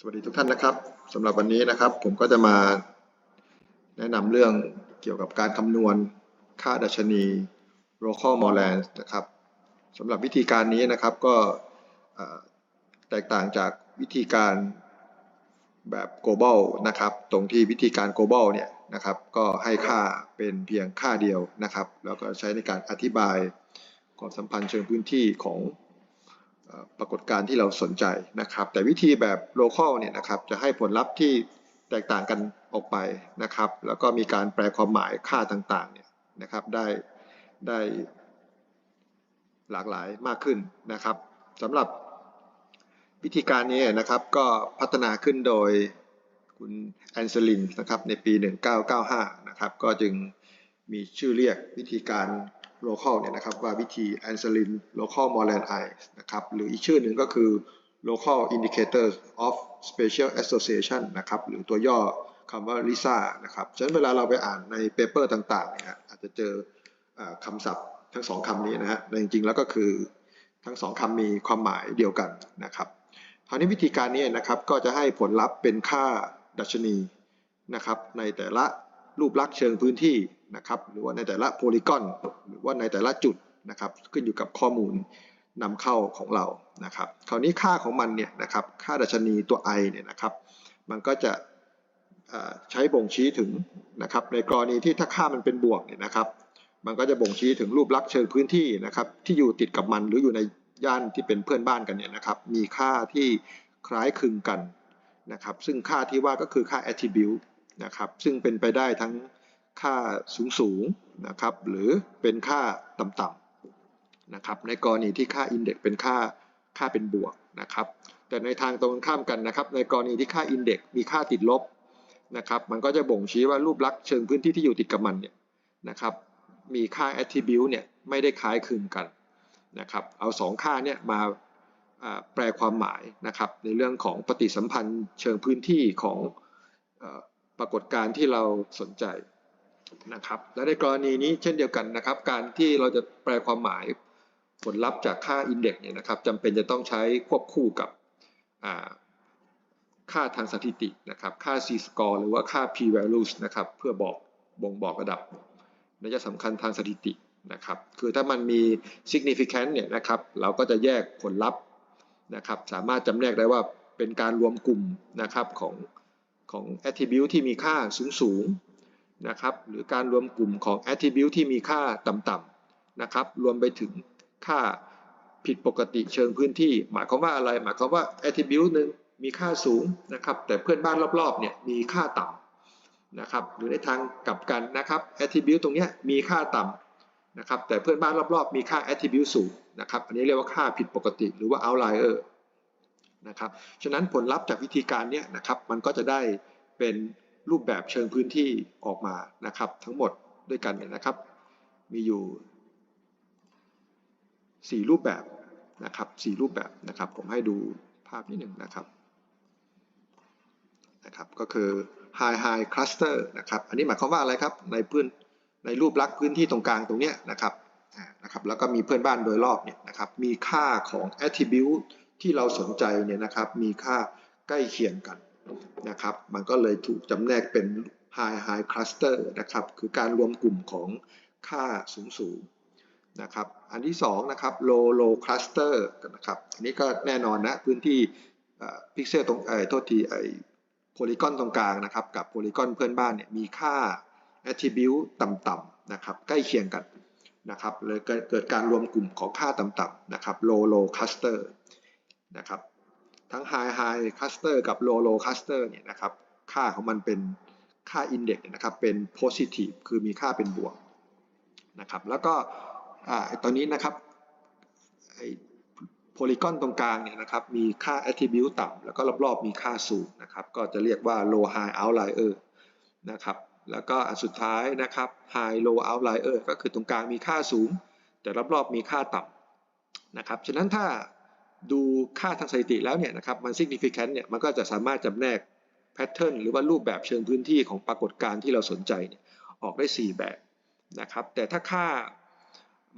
สวัสดีทุกท่านนะครับสำหรับวันนี้นะครับ ผมก็จะมาแนะนำเรื่องเกี่ยวกับการคำนวณค่าดัชนี local m o r a n d นะครับสำหรับวิธีการนี้นะครับก็แตกต่างจากวิธีการแบบ global นะครับ ตรงที่วิธีการ global เนี่ยนะครับ ก็ให้ค่าเป็นเพียงค่าเดียวนะครับ แล้วก็ใช้ในการอธิบายความสัมพันธ์เชิงพื้นที่ของ ปรากฏการณ์ที่เราสนใจนะครับ แต่วิธีแบบ local เนี่ยนะครับจะให้ผลลัพธ์ที่แตกต่างกันออกไปนะครับ แล้วก็มีการแปลความหมายค่าต่างๆเนี่ยนะครับได้ได้หลากหลายมากขึ้นนะครับสำหรับวิธีการนี้นะครับก็พัฒนาขึ้นโดยคุณแอนเซลินนะครับในปี 1995 นะครับก็จึงมีชื่อเรียกวิธีการ local เนี่ยนะครับว่าวิธี Anselin local Moreland Eye นะครับหรืออีกชื่อหนึ่งก็คือ local indicators of spatial association นะครับหรือตัวย่อคำว่า LISA นะครับฉะนั้นเวลาเราไปอ่านในเปเปอร์ต่างๆเนี่ยอาจจะเจออคำศัพท์ทั้งสองคำนี้นะฮะแต่จริงๆแล้วก็คือทั้งสองคำมีความหมายเดียวกันนะครับคราวนี้วิธีการนี้นะครับก็จะให้ผลลัพธ์เป็นค่าดัชนีนะครับในแต่ละ รูปลักษณ์เชิงพื้นที่นะครับหรือว่าในแต่ละโพลีกอนหรือว่าในแต่ละจุดนะครับขึ้นอยู่กับข้อมูลนำเข้าของเรานะครับคราวนี้ค่าของมันเนี่ยนะครับค่าดัชนีตัว i เนี่ยนะครับมันก็จะใช้บ่งชี้ถึงนะครับในกรณีที่ถ้าค่ามันเป็นบวกเนี่ยนะครับมันก็จะบ่งชี้ถึงรูปลักษณ์เชิงพื้นที่นะครับที่อยู่ติดกับมันหรืออยู่ในย่านที่เป็นเพื่อนบ้านกันเนี่ยนะครับมีค่าที่คล้ายคลึงกันนะครับซึ่งค่าที่ว่าก็คือค่า attribute นะครับ ซึ่งเป็นไปได้ทั้งค่าสูงสูงนะครับ หรือเป็นค่าต่ำๆนะครับ ในกรณีที่ค่า index เป็นค่าค่าเป็นบวกนะครับ แต่ในทางตรงข้ามกันนะครับ ในกรณีที่ค่า index มีค่าติดลบนะครับ มันก็จะบ่งชี้ว่ารูปลักษณ์เชิงพื้นที่ที่อยู่ติดกับมันเนี่ยนะครับ มีค่า attribute เนี่ยไม่ได้คล้ายคลึงกันนะครับ เอาสองค่าเนี่ยมาแปลความหมายนะครับในเรื่องของปฏิสัมพันธ์เชิงพื้นที่ของ ปรากฏการณ์ที่เราสนใจนะครับ และในกรณีนี้เช่นเดียวกันนะครับ การที่เราจะแปลความหมายผลลัพธ์จากค่า index เนี่ยนะครับจำเป็นจะต้องใช้ควบคู่กับค่าทางสถิตินะครับ ค่า c score หรือว่าค่า p values นะครับ เพื่อบอกบ่งบอกระดับนัยสำคัญทางสถิตินะครับ คือถ้ามันมี significant เนี่ยนะครับ เราก็จะแยกผลลัพธ์นะครับ สามารถจำแนกได้ว่าเป็นการรวมกลุ่มนะครับของ ของ attribute ที่มีค่าสูงสูงๆนะครับ หรือการรวมกลุ่มของ attribute ที่มีค่าต่ำๆนะครับ รวมไปถึงค่าผิดปกติเชิงพื้นที่ หมายความว่าอะไร หมายความว่า attribute หนึ่งมีค่าสูงนะครับ แต่เพื่อนบ้านรอบๆเนี่ยมีค่าต่ำนะครับ หรือในทางกลับกันนะครับ attribute ตรงนี้มีค่าต่ำนะครับ แต่เพื่อนบ้านรอบๆ มีค่า attribute สูงนะครับ อันนี้เรียกว่าค่าผิดปกติ หรือว่า outlier นะครับ ฉะนั้นผลลัพธ์จากวิธีการเนี้ยนะครับมันก็จะได้เป็นรูปแบบเชิงพื้นที่ออกมานะครับ ทั้งหมดด้วยกันเนี่ยนะครับ มีอยู่ 4 รูปแบบนะครับ4รูปแบบนะครับ ผมให้ดูภาพนิดหนึ่งนะครับนะครับก็คือ high high cluster นะครับ อันนี้หมายความว่าอะไรครับในพื้นในรูปลักษณ์พื้นที่ตรงกลางตรงเนี้ยนะครับนะครับแล้วก็มีเพื่อนบ้านโดยรอบเนี่ยนะครับมีค่าของ attribute ที่เราสนใจเนี่ยนะครับมีค่าใกล้เคียงกันนะครับ มันก็เลยถูกจำแนกเป็น high high cluster นะครับ คือการรวมกลุ่มของค่าสูงสูงนะครับ อันที่สองนะครับ low low cluster นะครับ อันนี้ก็แน่นอนนะพื้นที่พิกเซลตรงไอ้โทษทีไอ้โพลีกอนตรงกลางนะครับ กับโพลีกอนเพื่อนบ้านเนี่ยมีค่า attribute ต่ำๆนะครับ ใกล้เคียงกันนะครับเลยเกิดการรวมกลุ่มของค่าต่ำๆนะครับ low low cluster นะครับ ทั้ง high high cluster กับ low low cluster เนี่ยนะครับ ค่าของมันเป็นค่า index เนี่ยนะครับ เป็น positive คือมีค่าเป็นบวกนะครับ แล้วก็ตอนนี้นะครับไอ้โพลีกอนตรงกลางเนี่ยนะครับ มีค่า attribute ต่ำแล้วก็รอบๆ มีค่าสูงนะครับ ก็จะเรียกว่า low high outlier นะครับแล้วก็อันสุดท้ายนะครับ high low outlier ก็คือตรงกลางมีค่าสูง แต่รอบๆมีค่าต่ำนะครับ ฉะนั้นถ้า ดูค่าทางสถิติแล้วเนี่ยนะครับมัน significant เนี่ยมันก็จะสามารถจำแนก pattern หรือว่ารูปแบบเชิงพื้นที่ของปรากฏการณ์ที่เราสนใจเนี่ยออกได้ 4 แบบนะครับ แต่ถ้าค่า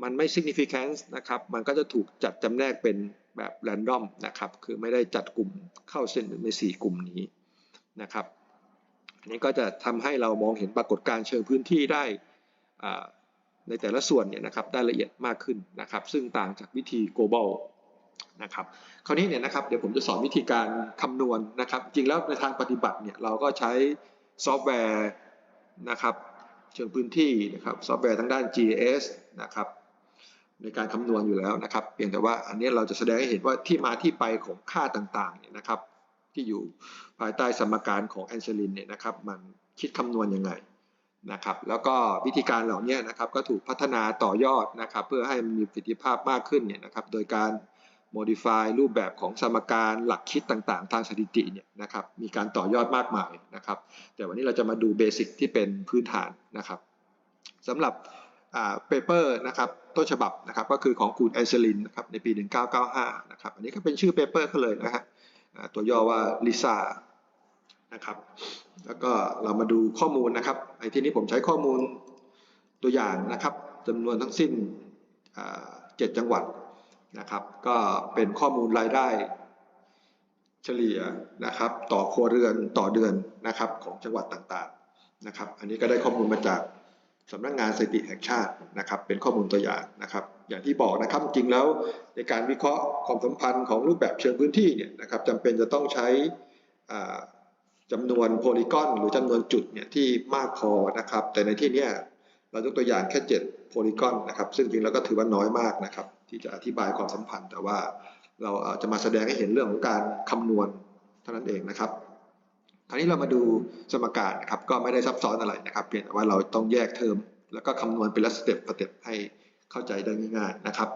มันไม่ significant นะครับ มันก็จะถูกจัดจำแนกเป็นแบบแรนดอมนะครับ คือไม่ได้จัดกลุ่มเข้าเส้นใน 4 กลุ่มนี้นะครับ อันนี้ก็จะทำให้เรามองเห็นปรากฏการณ์เชิงพื้นที่ได้ในแต่ละส่วนเนี่ยนะครับได้ละเอียดมากขึ้นนะครับ ซึ่งต่างจากวิธี global นะครับคราวนี้เนี่ยนะครับเดี๋ยวผมจะสอนวิธีการคำนวณนะครับ จริงแล้วในทางปฏิบัติเนี่ยเราก็ใช้ซอฟต์แวร์นะครับเชิงพื้นที่นะครับซอฟต์แวร์ทางด้าน GIS นะครับในการคำนวณอยู่แล้วนะครับเพียงแต่ว่าอันนี้เราจะแสดงให้เห็นว่าที่มาที่ไปของค่าต่างๆเนี่ยนะครับ ที่อยู่ภายใต้สมการของแอนเซลินเนี่ยนะครับมันคิดคำนวณยังไงนะครับ แล้วก็วิธีการเหล่านี้นะครับก็ถูกพัฒนาต่อยอดนะครับ เพื่อให้มันมีประสิทธิภาพมากขึ้นเนี่ยนะครับ โดยการ modify รูปแบบของสมการหลักคิดต่างๆ ทางสถิติเนี่ยนะครับมีการต่อยอดมากมายนะครับแต่วันนี้เราจะมาดูเบสิกที่เป็นพื้นฐานนะครับสำหรับเปเปอร์นะครับต้นฉบับนะครับก็คือของคุณแอนเซลินนะครับในปี 1995นะครับอันนี้ก็เป็นชื่อเปเปอร์เขาเลยนะฮะตัวย่อว่าลิซ่านะครับแล้วก็เรามาดูข้อมูลนะครับไอ้ที่นี้ผมใช้ข้อมูลตัวอย่างนะครับจำนวนทั้งสิ้นอ่าเจ็ดจังหวัด นะครับ ก็เป็นข้อมูลรายได้ เฉลี่ยนะครับ ต่อครัวเรือนต่อเดือนนะครับ ของจังหวัดต่างๆนะครับ อันนี้ก็ได้ข้อมูลมาจากสำนักงานสถิติแห่งชาตินะครับ เป็นข้อมูลตัวอย่างนะครับ อย่างที่บอกนะครับจริงๆแล้วในการวิเคราะห์ความสัมพันธ์ของรูปแบบเชิงพื้นที่เนี่ยนะครับจำเป็นจะต้องใช้อ่าจำนวนโพลีกอนหรือจำนวนจุดเนี่ยที่มากพอนะครับ แต่ในที่นี้ เรายกตัวอย่างแค่ 7 โพลีกอนนะครับซึ่งจริงแล้วก็ถือว่าน้อยมากนะครับที่จะอธิบายความสัมพันธ์ แต่ว่าเราจะมาแสดงให้เห็นเรื่องของการคำนวณเท่านั้นเองนะครับคราวนี้เรามาดูสมการนะครับก็ไม่ได้ซับซ้อนอะไรนะครับ เพียงแต่ว่าเราต้องแยกเทอม แล้วก็คำนวณเป็นละสเต็ปสเต็ปให้เข้าใจได้ง่ายๆนะครับ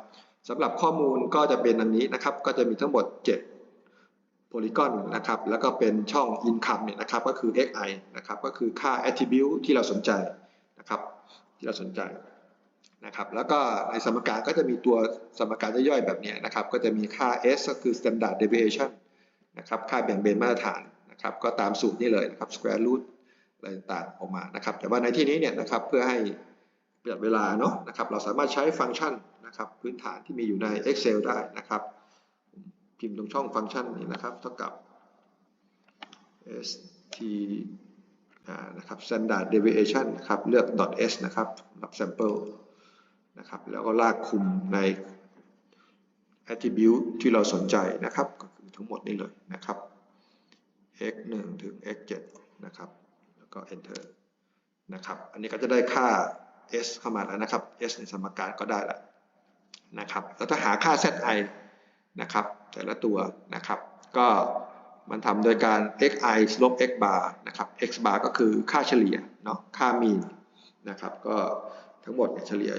สำหรับข้อมูลก็จะเป็นอันนี้นะครับก็จะมีทั้งหมด 7 โพลีกอนนะครับแล้วก็เป็นช่อง income เนี่ยนะครับก็คือ xi นะครับก็คือค่า attribute ที่เราสนใจนะครับ ที่เราสนใจนะครับแล้วก็ในสมการก็จะมีตัวสมการย่อยๆแบบนี้นะครับ ก็จะมีค่า s ก็คือ standard deviation นะครับค่าแบ่งเบนมาตรฐานนะครับก็ตามสูตรนี้เลยนะครับ square root อะไรต่างๆออกมานะครับ แต่ว่าในที่นี้เนี่ยนะครับเพื่อให้ประหยัดเวลาเนาะนะครับ เราสามารถใช้ฟังก์ชันนะครับ พื้นฐานที่มีอยู่ใน Excel ได้นะครับพิมพ์ตรงช่องฟังก์ชันนี้นะครับ เท่ากับ st นะครับ standard deviation นะครับเลือก .s นะครับสำหรับ sample นะครับแล้วก็ลากคุมใน attribute ที่เราสนใจนะครับ ก็คือทั้งหมดนี้เลยนะครับ x 1ถึง x 7นะครับ แล้วก็ enter นะครับ อันนี้ก็จะได้ค่า s เข้ามาแล้วนะครับ s ในสมการก็ได้แล้วนะครับ แล้วถ้าหาค่า zi นะครับ แต่ละตัวนะครับ ก็ มันทำโดยการ xi ลบ x bar นะครับ x bar ก็คือค่าเฉลี่ยเนาะค่ามีนนะครับก็ทั้งหมดเนี่ยเฉลี่ย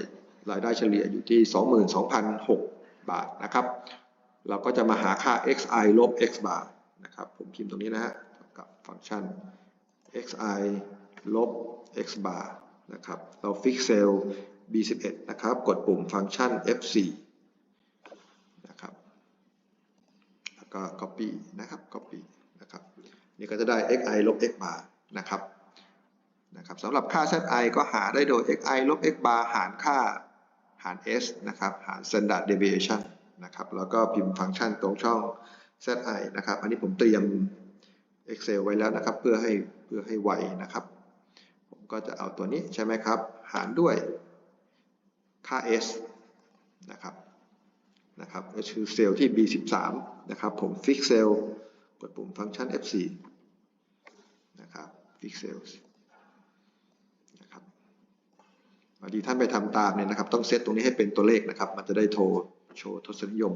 รายได้เฉลี่ยอยู่ที่ 22,006 บาทนะครับ เราก็จะมาหาค่า xi ลบ x bar นะครับผมพิมพ์ตรงนี้นะฮะกับฟังก์ชัน xi ลบ x bar นะครับ เรา fix cell b11 นะครับ กดปุ่มฟังก์ชัน f4 นะครับ แล้ว ก็ copy นะครับ copy นะครับนี่ก็จะได้ xi ลบ x bar นะครับนะครับสำหรับค่า zi ก็หาได้โดย xi ลบ x bar หารค่าหาร s นะครับ หาร standard deviation นะครับ แล้วก็พิมพ์ฟังก์ชันตรงช่อง zi นะครับ อันนี้ผมเตรียม Excel ไว้แล้วนะครับ เพื่อให้เพื่อให้ไวนะครับ ผมก็จะเอาตัวนี้ใช่ไหมครับ หารด้วยค่า s นะครับ นะครับก็คือเซลล์ที่ B13 นะครับผม fix cell กดปุ่มฟังก์ชัน F4 นะครับ fix cells นะครับบางทีท่านไปทำตามเนี่ยนะครับ ต้องเซตตรงนี้ให้เป็นตัวเลขนะครับ มันจะได้โทรโชว์ทศนิยม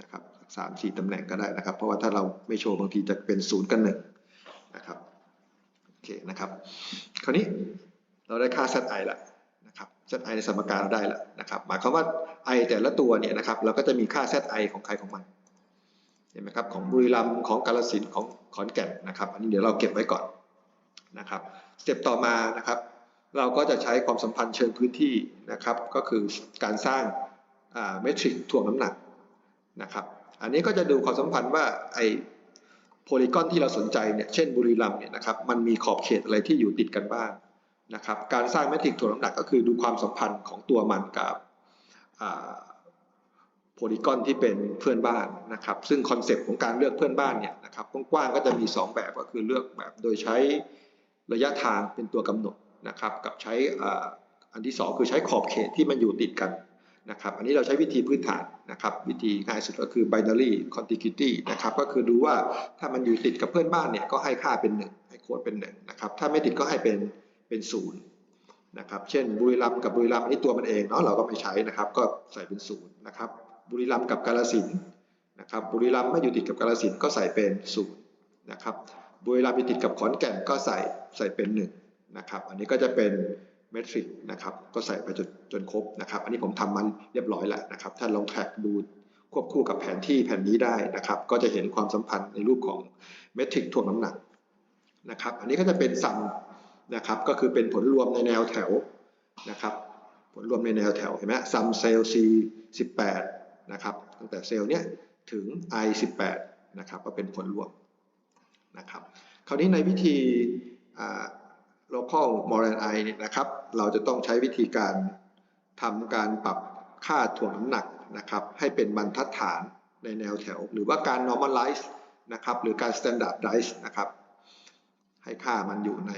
นะครับสามสี่ตำแหน่งก็ได้นะครับ เพราะว่าถ้าเราไม่โชว์บางทีจะเป็นศูนย์กันหนึ่งนะครับโอเคนะครับ คราวนี้เราได้ค่า zi ล้ว นะครับ zi ในสมการเราได้แล้วนะครับหมายความว่า i แต่ละตัวเนี่ยนะครับเราก็จะมีค่า zi ของใครของมันเห็นไหมครับของบุรีรัมย์ของกาฬสินของขอนแก่นนะครับ อันนี้เดี๋ยวเราเก็บไว้ก่อนนะครับสเต็ปต่อมานะครับ เราก็จะใช้ความสัมพันธ์เชิงพื้นที่นะครับ ก็คือการสร้างเมทริกถ่วงน้ำหนักนะครับ อันนี้ก็จะดูความสัมพันธ์ว่าไอโพลีกอนที่เราสนใจเนี่ยเช่นบุรีรัมย์เนี่ยนะครับมันมีขอบเขตอะไรที่อยู่ติดกันบ้าง นะครับการสร้างเมทริกถ่วงน้ำหนักก็คือดูความสัมพันธ์ของตัวมันกับโพลีกอนที่เป็นเพื่อนบ้านนะครับ ซึ่งคอนเซปต์ของการเลือกเพื่อนบ้านเนี่ยนะครับกว้างๆก็จะมี 2 แบบก็คือเลือกแบบโดยใช้ระยะทางเป็นตัวกำหนดนะครับกับใช้อ่าอันที่ 2 คือใช้ขอบเขตที่มันอยู่ติดกันนะครับอันนี้เราใช้วิธีพื้นฐานนะครับวิธีง่ายสุดก็คือ binary contiguity นะครับก็คือดูว่าถ้ามันอยู่ติดกับเพื่อนบ้านเนี่ยก็ให้ค่าเป็น 1 ให้โค้ดเป็น1นะครับถ้าไม่ติดก็ให้เป็น เป็น0นย์นะครับเช่นบุรีรัมย์กับบุรีรัมย์อันนี้ตัวมันเองเนาะเราก็ไม่ใช้นะครับ ก็ใส่เป็น0นย์นะครับบุรีรัมย์กับกาฬสินนะครับบุรีรัมย์ไม่อยู่ติดกับกาฬสินก็ใส่เป็น0นย์นะครับบุรีรัมย์อยู่ติดกับขอนแก่นก็ใส่ใส่เป็น1นะครับอันนี้ก็จะเป็นเมทริกนะครับก็ใส่ไปจนจนครบนะครับอันนี้ผมทำมันเรียบร้อยแล้วนะครับถ้านลองแท็กดูควบคู่กับแผนที่แผ่นนี้ได้นะครับ ก็จะเห็นความสัมพันธ์ในรูปของเมทริกถ่วงน้ำหนักนะครับอันนี้ก็จะเป็นซัม นะครับก็คือเป็นผลรวมในแนวแถวนะครับผลรวมในแนวแถวเห็นไหมซัมเซล C 18นะครับตั้งแต่เซลล์เนี้ยถึง I 18นะครับก็เป็นผลรวมนะครับคราวนี้ในวิธีอ่า local m o r a n I เนี่ยนะครับเราจะต้องใช้วิธีการทำการปรับค่าถ่วงน้ำหนักนะครับให้เป็นบรรทัดฐานในแนวแถว หรือว่าการ normalize นะครับหรือการ standardize นะครับให้ค่ามันอยู่ใน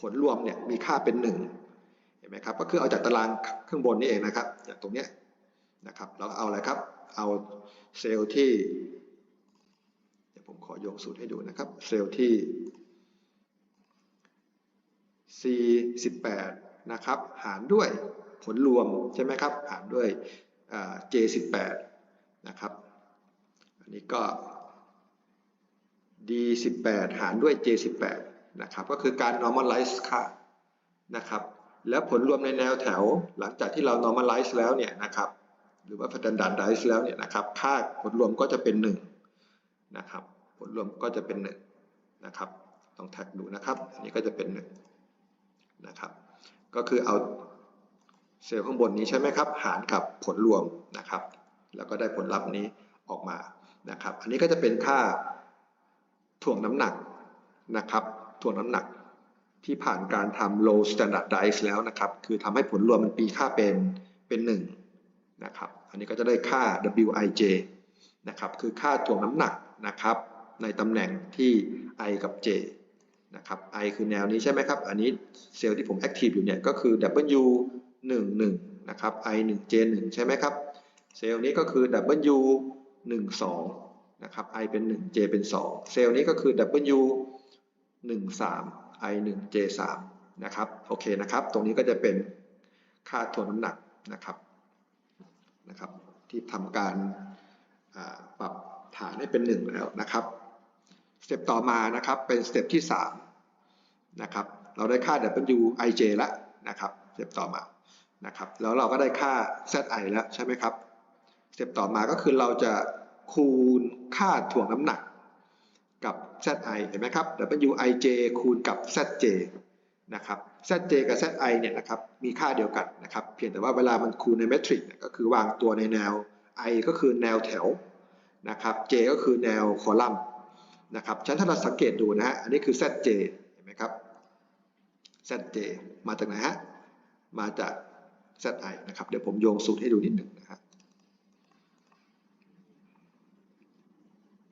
ผลรวมเนี่ยมีค่าเป็น 1 เห็นไหมครับ ก็คือเอาจากตารางข้างบนนี่เองนะครับ จากตรงเนี้ยนะครับ เราเอาอะไรครับ เอาเซลล์ที่เดี๋ยวผมขอยงสูตรให้ดูนะครับ เซลล์ที่ C 18 นะครับ หารด้วยผลรวมใช่ไหมครับ หารด้วย J 18 นะครับ อันนี้ก็ D 18 หารด้วย J 18 นะครับ ก็คือการ normalize ค่านะครับ แล้วผลรวมในแนวแถวหลังจากที่เรา normalize แล้วเนี่ยนะครับ หรือว่า standardize แล้วเนี่ยนะครับ ค่าผลรวมก็จะเป็น1นะครับ ผลรวมก็จะเป็น1นะครับต้องแท็กดูนะครับ อันนี้ก็จะเป็น1นะครับ ก็คือเอาเซลล์ข้างบนนี้ใช่ไหมครับ หารกับผลรวมนะครับ แล้วก็ได้ผลลัพธ์นี้ออกมานะครับ อันนี้ก็จะเป็นค่าถ่วงน้ำหนักนะครับ ถ่วงน้ำหนักที่ผ่านการทำ low standardize แล้วนะครับ คือทำให้ผลรวมมันปีค่าเป็นเป็น1นะครับ อันนี้ก็จะได้ค่า Wij นะครับ คือค่าถ่วงน้ำหนักนะครับ ในตำแหน่งที่ i กับ j นะครับ i คือแนวนี้ใช่ไหมครับ อันนี้เซลล์ที่ผม active อยู่เนี่ยก็คือ w 1 1นะครับ i 1 j 1ใช่ไหมครับ เซลล์นี้ก็คือ w 1 2นะครับ i เป็น 1 j เป็น 2 เซลล์นี้ก็คือ w 1 3 i 1 j 3นะครับโอเคนะครับ ตรงนี้ก็จะเป็นค่าถ่วงน้ำหนักนะครับนะครับ ที่ทำการปรับฐานให้เป็น 1 แล้วนะครับสเต็ปต่อมานะครับเป็นสเต็ปที่3นะครับเราได้ค่า W i j แล้วนะครับสเต็ปต่อมานะครับแล้วเราก็ได้ค่า Z i แล้วใช่ไหมครับสเต็ปต่อมาก็คือเราจะคูณค่าถ่วงน้ำหนัก Z i เห็นไหมครับ W i j คูณกับ Z j นะครับ Z j กับ Z i เนี่ยนะครับมีค่าเดียวกันนะครับ เพียงแต่ว่าเวลามันคูณในเมทริกก็คือวางตัวในแนว i ก็คือแนวแถวนะครับ j ก็คือแนวคอลัมน์นะครับฉะนันถ้าเราสังเกตดูนะฮะอันนี้คือ ZJ เห็นไหมครับ ZJ มาจากไหนฮะมาจาก ZI นะครับเดี๋ยวผมโยงสูตรให้ดูนิดหนึ่งนะครับ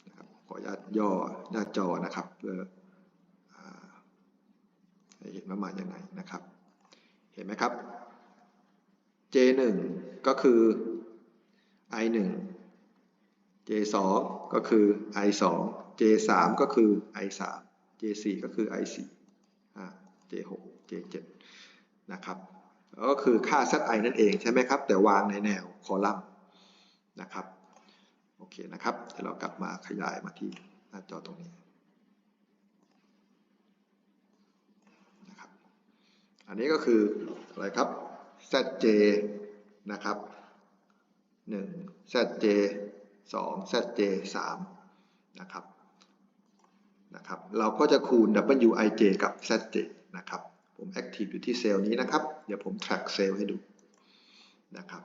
นะครับ ข ออนุญาตย่อหน้าจอนะครับเพื่ออ่าให้เห็นว่ามาอย่างไรนะครับ เห็นไหมครับ J1 ก็คือ I1 J2 ก็คือ I2 J3 ก็คือ I3 J4 ก็คือ I4 J6 J7 นะครับก็คือค่า Zi นั่นเองใช่ไหมครับ แต่วางในแนวคอลัมน์นะครับ โอเคนะครับเดี๋ยวเรากลับมาขยายมาที่หน้าจอตรงนี้นะครับอันนี้ก็คืออะไรครับ Zj นะครับ 1 Zj 2 Zj 3นะครับนะครับ เราก็จะคูณ Wij กับ Zj นะครับ ผม Active อยู่ที่เซลล์นี้นะครับ เดี๋ยวผม track เซลล์ให้ดูนะครับ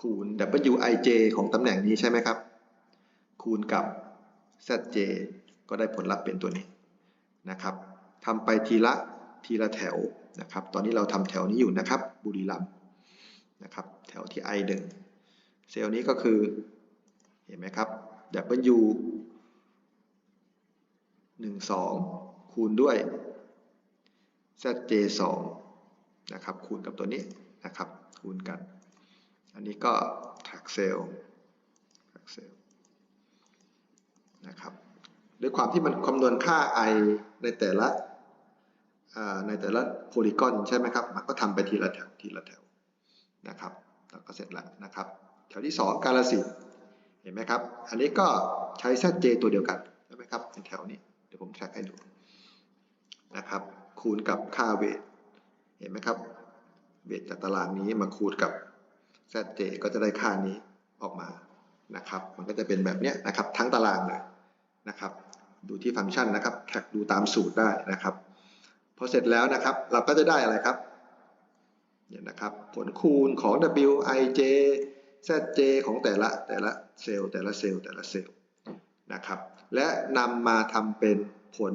คูณ Wij ของตำแหน่งนี้ใช่ไหมครับ คูณกับ Zj ก็ได้ผลลัพธ์เป็นตัวนี้นะครับทำไปทีละทีละแถวนะครับ ตอนนี้เราทำแถวนี้อยู่นะครับ บุรีรัมย์นะครับ แถวที่ I1 เซลล์นี้ก็คือเห็นไหมครับ W หนึ่งสองคูณด้วย ZJ สองนะครับ คูณกับตัวนี้นะครับ คูณกัน อันนี้ก็ track cell track cell นะครับด้วยความที่มันคำนวณค่า i ในแต่ละในแต่ละโพลีกอนใช่ไหมครับ มันก็ทำไปทีละแถวทีละแถวนะครับแล้วก็เสร็จแล้วนะครับ แถวที่ 2 กาลสินเห็นไหมครับ อันนี้ก็ใช้ ZJ ตัวเดียวกันใช่ไหมครับในแถวนี้เดี๋ยวผมแทร็กให้ดูนะครับ คูณกับค่าเวทเห็นไหมครับ เวทจากตารางนี้มาคูณกับ ZJ ก็จะได้ค่านี้ออกมานะครับ มันก็จะเป็นแบบนี้นะครับ ทั้งตารางเลย นะครับ ดูที่ฟังก์ชันนะครับ แท็กดูตามสูตรได้นะครับ พอเสร็จแล้วนะครับ เราก็จะได้อะไรครับเนี่ยนะครับ ผลคูณของ Wij Zj ของแต่ละแต่ละเซลล์แต่ละเซลล์แต่ละเซลล์นะครับ และนำมาทำเป็นผล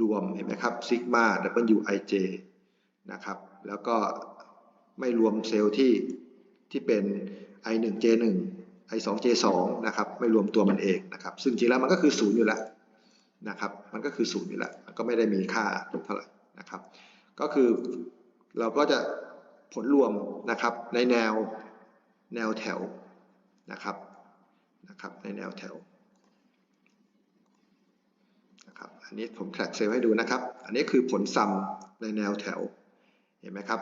รวมเห็นไหมครับซิกมา Wij นะครับ แล้วก็ไม่รวมเซลล์ที่ที่เป็น i1 j1 j2 นะครับไม่รวมตัวมันเองนะครับซึ่งจริงแล้วมันก็คือศูนย์อยู่แล้วนะครับมันก็คือศูนย์อยู่แล้วมันก็ไม่ได้มีค่าเท่าไหร่นะครับ ก็คือเราก็จะผลรวมนะครับในแนวแนวแถวนะครับนะครับในแนวแถวนะครับอันนี้ผมแทร็กเซลให้ดูนะครับ อันนี้คือผลซัมในแนวแถวเห็นไหมครับ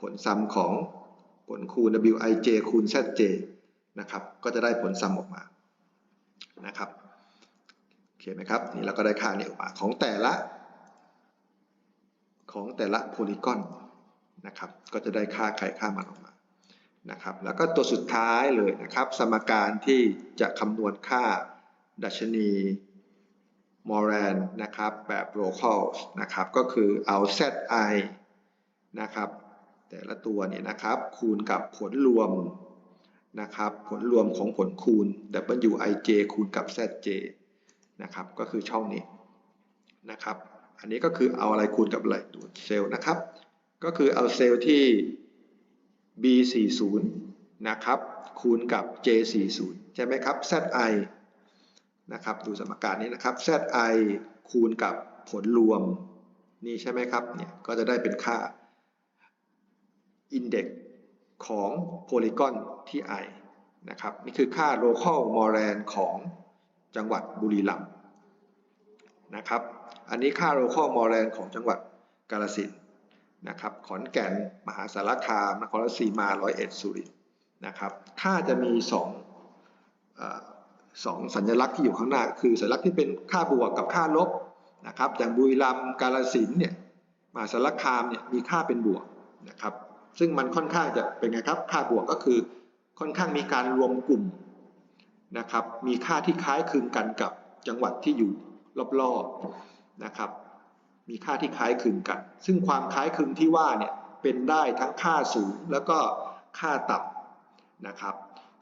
ผลซัมของผลคูณ Wij คูณ Zj นะครับ ก็จะได้ผลซัมออกมานะครับโอเคไหมครับนี่เราก็ได้ค่านี้ออกมาของแต่ละ ของแต่ละโพลีกอนนะครับ ก็จะได้ค่าใครค่ามันออกมานะครับ แล้วก็ตัวสุดท้ายเลยนะครับ สมการที่จะคำนวณค่าดัชนีมอร์แรนนะครับแบบ local นะครับ ก็คือเอา zi นะครับ แต่ละตัวเนี่ยนะครับ คูณกับผลรวม นะครับผลรวมของผลคูณ wij คูณกับ zj นะครับก็คือช่องนี้นะครับ อันนี้ก็คือเอาอะไรคูณกับอะไรดูเซลล์นะครับ ก็คือเอาเซลล์ที่ B40 นะครับคูณกับ J40 ใช่ไหมครับ ZI นะครับดูสมการนี้นะครับ ZI คูณกับผลรวมนี่ใช่ไหมครับเนี่ยก็จะได้เป็นค่า Index ของโพลีกอนที่ I นะครับนี่คือค่า local Moran ของจังหวัดบุรีรัมย์นะครับอันนี้ค่า local Moran ของจังหวัดกาฬสินนะครับขอนแก่นมหาสารคามนครราชสีมาร้อยเอ็ดสุรินทร์นะครับค่าจะมีสองสองสัญลักษณ์ที่อยู่ข้างหน้า คือสัญลักษณ์ที่เป็นค่าบวกกับค่าลบนะครับอย่างบุรีรัมย์กาฬสินเนี่ยมหาสารคามเนี่ยมีค่าเป็นบวกนะครับ ซึ่งมันค่อนข้างจะเป็นไงครับ ค่าบวกก็คือค่อนข้างมีการรวมกลุ่มนะครับ มีค่าที่คล้ายคลึงกันกับจังหวัดที่อยู่รอบๆนะครับ มีค่าที่คล้ายคลึงกัน ซึ่งความคล้ายคลึงที่ว่าเนี่ยเป็นได้ทั้งค่าสูงแล้วก็ค่าต่ำนะครับ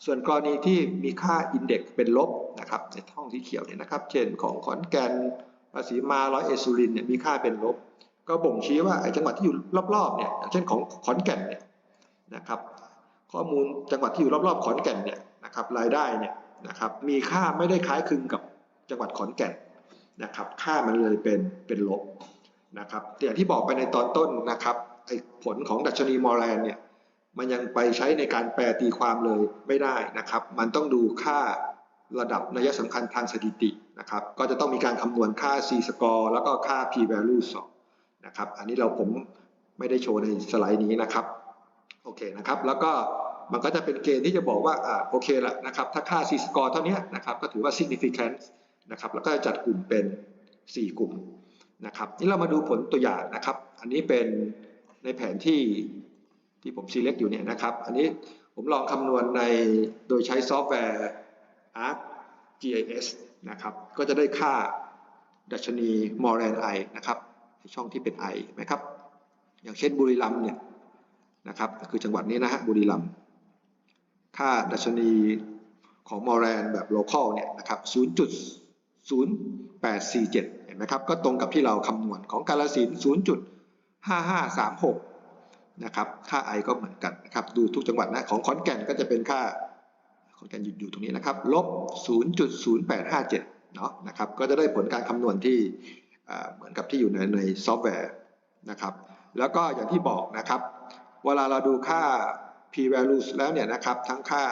ส่วนกรณีที่มีค่าอินเด็กซ์เป็นลบนะครับ ในท่องที่เขียวเนี่ยนะครับ เช่นของขอนแก่นภาษีมาร้อยเอ็ดสุรินเนี่ยมีค่าเป็นลบ ก็บ่งชี้ว่าไอ้จังหวัดที่อยู่รอบๆเนี่ยอย่างเช่นของขอนแก่นเนี่ยนะครับข้อมูลจังหวัดที่อยู่รอบๆขอนแก่นเนี่ยนะครับรายได้เนี่ยนะครับมีค่าไม่ได้คล้ายคลึงกับจังหวัดขอนแก่นนะครับค่ามันเลยเป็นเป็นลบนะครับแต่อย่างที่บอกไปในตอนต้นนะครับไอ้ผลของดัชนีมอร์แลนเนี่ยมันยังไปใช้ในการแปลตีความเลยไม่ได้นะครับ มันต้องดูค่าระดับนัยสำคัญทางสถิตินะครับ ก็จะต้องมีการคำนวณค่า C score แล้วก็ค่า p value สอง นะครับ อันนี้เราผมไม่ได้โชว์ในสไลด์นี้นะครับ โอเคนะครับ แล้วก็มันก็จะเป็นเกณฑ์ที่จะบอกว่าอ่าโอเคละนะครับ ถ้าค่า C score เท่านี้นะครับ ก็ถือว่า significant นะครับ แล้วก็จะจัดกลุ่มเป็น 4 กลุ่มนะครับ นี่เรามาดูผลตัวอย่างนะครับ อันนี้เป็นในแผนที่ที่ผม select อยู่เนี่ยนะครับ อันนี้ผมลองคำนวณในโดยใช้ซอฟต์แวร์ ArcGIS นะครับ ก็จะได้ค่าดัชนี Moran I นะครับ ช่องที่เป็น I ไหมครับ อย่างเช่นบุรีรัมย์เนี่ยนะครับคือจังหวัดนี้นะฮะบุรีรัมย์ค่าดัชนีของ Moran แบบ local เนี่ยนะครับ0.0847 เห็นไหมครับ ก็ตรงกับที่เราคำนวณของกาลสิน 0.5536 นะครับ ค่า i ก็เหมือนกันนะครับ ดูทุกจังหวัดนะ ของขอนแก่นก็จะเป็นค่า ขอนแก่นหยุดอยู่ตรงนี้นะครับ ลบ 0.0857 เนาะนะครับ ก็จะได้ผลการคำนวณที่ เหมือนกับที่อยู่ในในซอฟต์แวร์นะครับ แล้วก็อย่างที่บอกนะครับ เวลาเราดูค่า p values แล้วเนี่ยนะครับ ทั้งค่า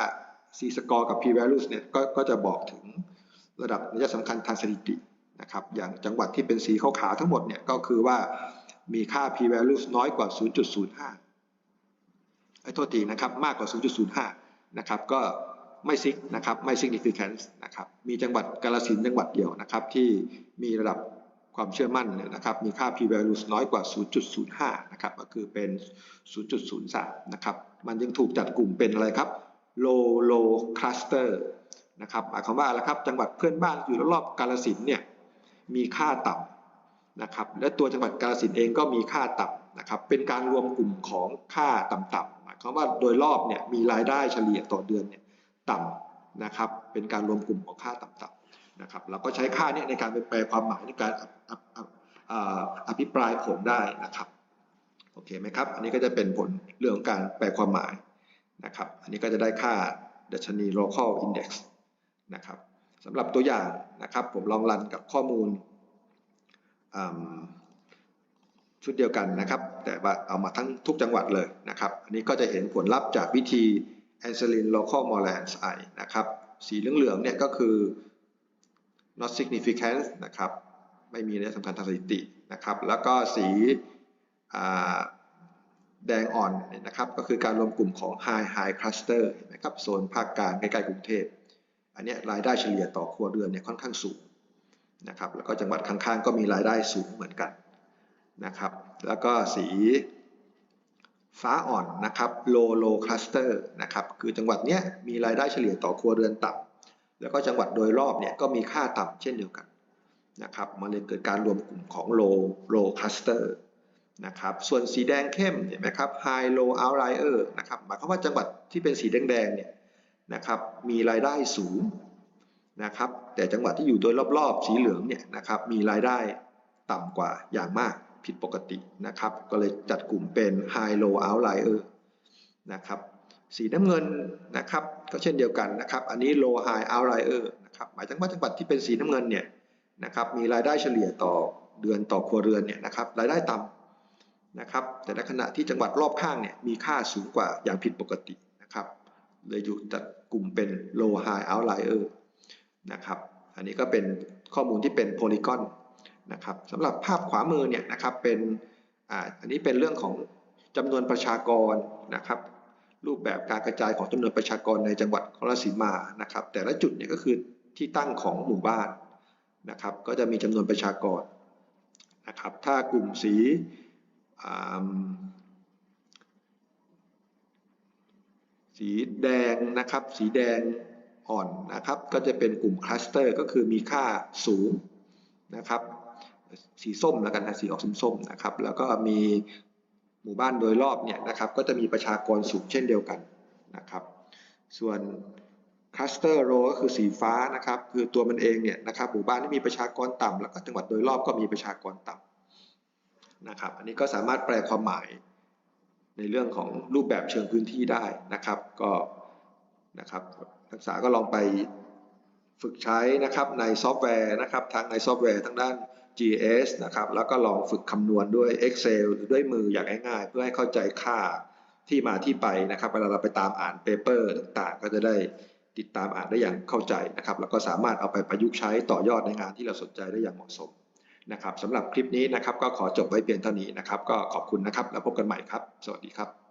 c score กับ p values เนี่ยก็ก็จะบอกถึงระดับนัยสำคัญทางสถิตินะครับ อย่างจังหวัดที่เป็นสีขาวๆทั้งหมดเนี่ยก็คือว่ามีค่า p values น้อยกว่า 0.05 ไอ้โทษทีนะครับ มากกว่า 0.05 นะครับ ก็ไม่ซิกนะครับ ไม่ significant นะครับ มีจังหวัดกาฬสินจังหวัดเดียวนะครับ ที่มีระดับ ความเชื่อมั่นเนี่ยนะครับมีค่า p-value น้อยกว่า 0.05 นะครับก็คือเป็น 0.03 นะครับมันยังถูกจัดกลุ่มเป็นอะไรครับ low low cluster นะครับหมายความว่าอะไรครับจังหวัดเพื่อนบ้านอยู่รอบๆกาฬสินเนี่ยมีค่าต่ำนะครับและตัวจังหวัดกาฬสินเองก็มีค่าต่ำนะครับเป็นการรวมกลุ่มของค่าต่ำๆหมายความว่าโดยรอบเนี่ยมีรายได้เฉลี่ยต่อเดือนเนี่ยต่ำนะครับเป็นการรวมกลุ่มของค่าต่ำๆ นะครับเราก็ใช้ค่านี้ในการไปแปลความหมายในการอภิปรายผลได้นะครับโอเคไหมครับอันนี้ก็จะเป็นผลเรื่องการแปลความหมายนะครับอันนี้ก็จะได้ค่าดัชนี local index นะครับสำหรับตัวอย่างนะครับผมลองรันกับข้อมูลชุดเดียวกันนะครับ แต่ว่าเอามาทั้งทุกจังหวัดเลยนะครับ อันนี้ก็จะเห็นผลลัพธ์จากวิธี a n s e l i n Local Moreland I นะครับ สีเหลืองๆเนี่ยก็คือ not significant นะครับ ไม่มีนัยสำคัญทางสถิตินะครับ แล้วก็สีแดงอ่อนเนี่ยนะครับ ก็คือการรวมกลุ่มของ High High Cluster เห็นไหมครับ โซนภาคกลางใกล้ๆกรุงเทพ อันเนี้ยรายได้เฉลี่ยต่อครัวเรือนเนี่ยค่อนข้างสูงนะครับ แล้วก็จังหวัดข้างๆ ก็มีรายได้สูงเหมือนกันนะครับ แล้วก็สีฟ้าอ่อนนะครับ low low cluster นะครับ คือจังหวัดเนี้ยมีรายได้เฉลี่ยต่อครัวเรือนต่ำ แล้วก็จังหวัดโดยรอบเนี่ยก็มีค่าต่ำเช่นเดียวกันนะครับมันเลยเกิดการรวมกลุ่มของ low low cluster นะครับส่วนสีแดงเข้มเห็นไหมครับ high low outlier นะครับหมายความว่าจังหวัดที่เป็นสีแดงๆเนี่ยนะครับมีรายได้สูงนะครับแต่จังหวัดที่อยู่โดยรอบๆ สีเหลืองเนี่ยนะครับมีรายได้ต่ำกว่าอย่างมากผิดปกตินะครับก็เลยจัดกลุ่มเป็น high low outlier นะครับ สีน้ำเงินนะครับก็เช่นเดียวกันนะครับ อันนี้ low high outlier นะครับหมายถึงว่าจังหวัดที่เป็นสีน้ำเงินเนี่ยนะครับมีรายได้เฉลี่ยต่อเดือนต่อครัวเรือนเนี่ยนะครับรายได้ต่ำนะครับแต่ในขณะที่จังหวัดรอบข้างเนี่ยมีค่าสูงกว่าอย่างผิดปกตินะครับเลยอยู่จัดกลุ่มเป็น low high outlier นะครับอันนี้ก็เป็นข้อมูลที่เป็นโพลีกอนนะครับสำหรับภาพขวามือเนี่ยนะครับเป็นอ่าอันนี้เป็นเรื่องของจำนวนประชากรนะครับ รูปแบบการกระจายของจำนวนประชากรในจังหวัดนครราชสีมานะครับ แต่ละจุดเนี่ยก็คือที่ตั้งของหมู่บ้านนะครับ ก็จะมีจำนวนประชากรนะครับ ถ้ากลุ่มสีสีแดงนะครับ สีแดงอ่อนนะครับ ก็จะเป็นกลุ่มคลัสเตอร์ก็คือมีค่าสูงนะครับ สีส้มแล้วกันนะสีออกส้มๆนะครับ แล้วก็มี หมู่บ้านโดยรอบเนี่ยนะครับก็จะมีประชากรสูงเช่นเดียวกันนะครับ ส่วนคลัสเตอร์โรก็คือสีฟ้านะครับคือตัวมันเองเนี่ยนะครับหมู่บ้านที่มีประชากรต่ำแล้วก็จังหวัดโดยรอบก็มีประชากรต่ำนะครับอันนี้ก็สามารถแปลความหมายในเรื่องของรูปแบบเชิงพื้นที่ได้นะครับก็นะครับนักศึกษาก็ลองไปฝึกใช้นะครับในซอฟต์แวร์นะครับทั้งในซอฟต์แวร์ทั้งด้าน GS นะครับแล้วก็ลองฝึกคำนวณด้วย Excel หรือด้วยมืออย่างง่ายๆ เพื่อให้เข้าใจค่าที่มาที่ไปนะครับ เวลาเราไปตามอ่านเปเปอร์ต่างๆ ก็จะได้ติดตามอ่านได้อย่างเข้าใจนะครับ แล้วก็สามารถเอาไปประยุกต์ใช้ต่อยอดในงานที่เราสนใจได้อย่างเหมาะสมนะครับสำหรับคลิปนี้นะครับก็ขอจบไว้เพียงเท่านี้นะครับ ก็ขอบคุณนะครับ แล้วพบกันใหม่ครับ สวัสดีครับ